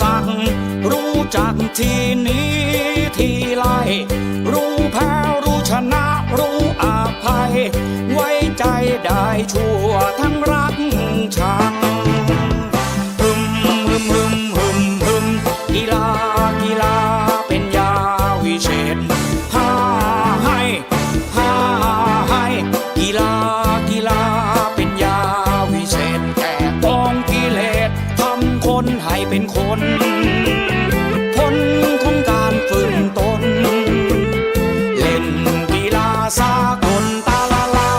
สัก รู้จักทีนี้ทีไลรู้แพ้รู้ชนะรู้อาภัย ไว้ใจได้ชั่วทั้งรักชัง นคนผลของการฝึกตน เล่นกีฬาสากลตาลาลา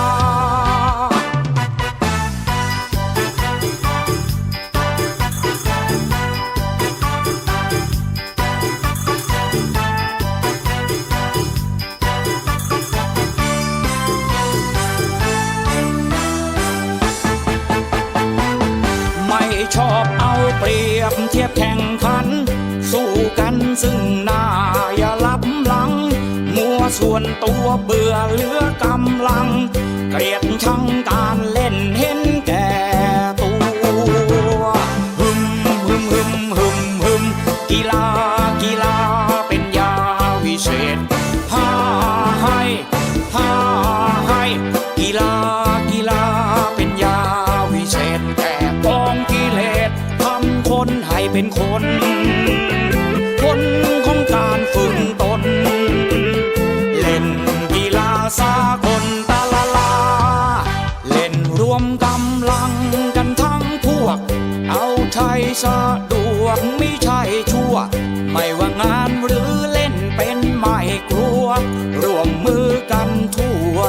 ไม่ชอบ เปรียบเทียบแข่งขัน สู้กันซึ่งหน้าอย่าลับหลัง มัวส่วนตัวเบื่อเหลือกำลัง เกลียดชังการเล่น เป็นคนผลของการฝึกตน เล่นกีฬาสากลตาลาลา เล่นรวมกำลังกันทั้งพวก เอาใช้สะดวกไม่ใช่ชั่ว ไม่ว่างานหรือเล่นเป็นไม่กลัว ร่วมมือกันทั่ว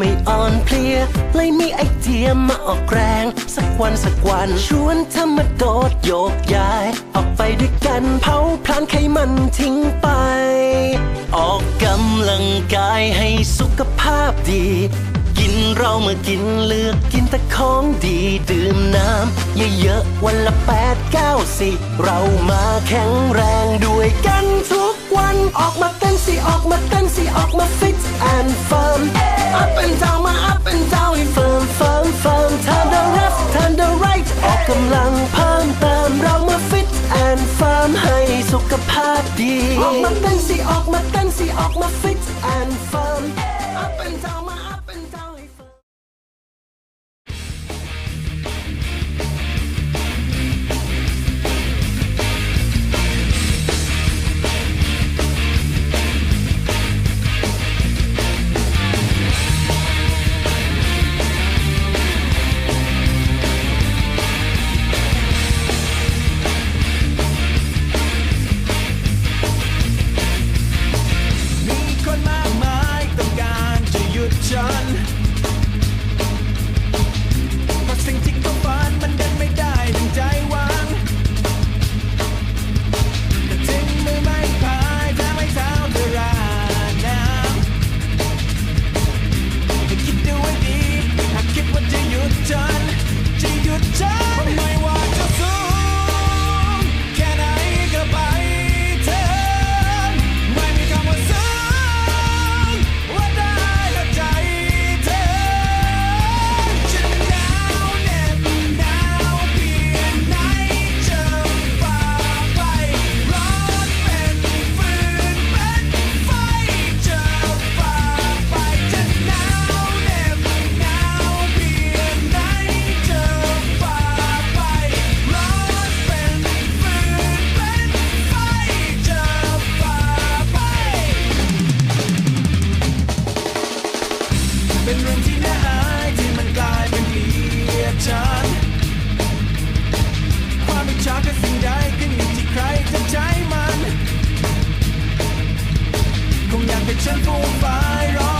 อนทำให้อ่อนเพลียเลยมีไอเดียมาออกแรง สักวันสักวัน ชวนเธอมาโดดโยกย้าย ออกไปด้วยกันเผาพลานไขมันทิ้งไป ออกกำลังกายให้สุขภาพดี กินเรามากินเลือกกินแต่ของดีดื่มน้ำเยอะๆวันละแปดเก้าสิเรามาแข็งแรงด้วยกันทุกวันออกมาเต้นสิออกมาเต้นสิออกมาฟิตแอนด์ฟิร์ม up and down มา up and down ให้เฟิร์มเฟิร์มเฟิร์ม turn the left turn the right ออกกำลังเพิ่มเติมเรามา fit and firm ให้สุขภาพดี ออกมาเต้นสิออกมาเต้นสิออกมา fit เป็นเรื่องที่น่าอายที่มันกลายเป็นเกลียดชังความอิจฉากับสิ่งใดขึ้นอยู่ที่ใครจะใช้มัน คงอยากให้ฉันฟูมฟายร้อง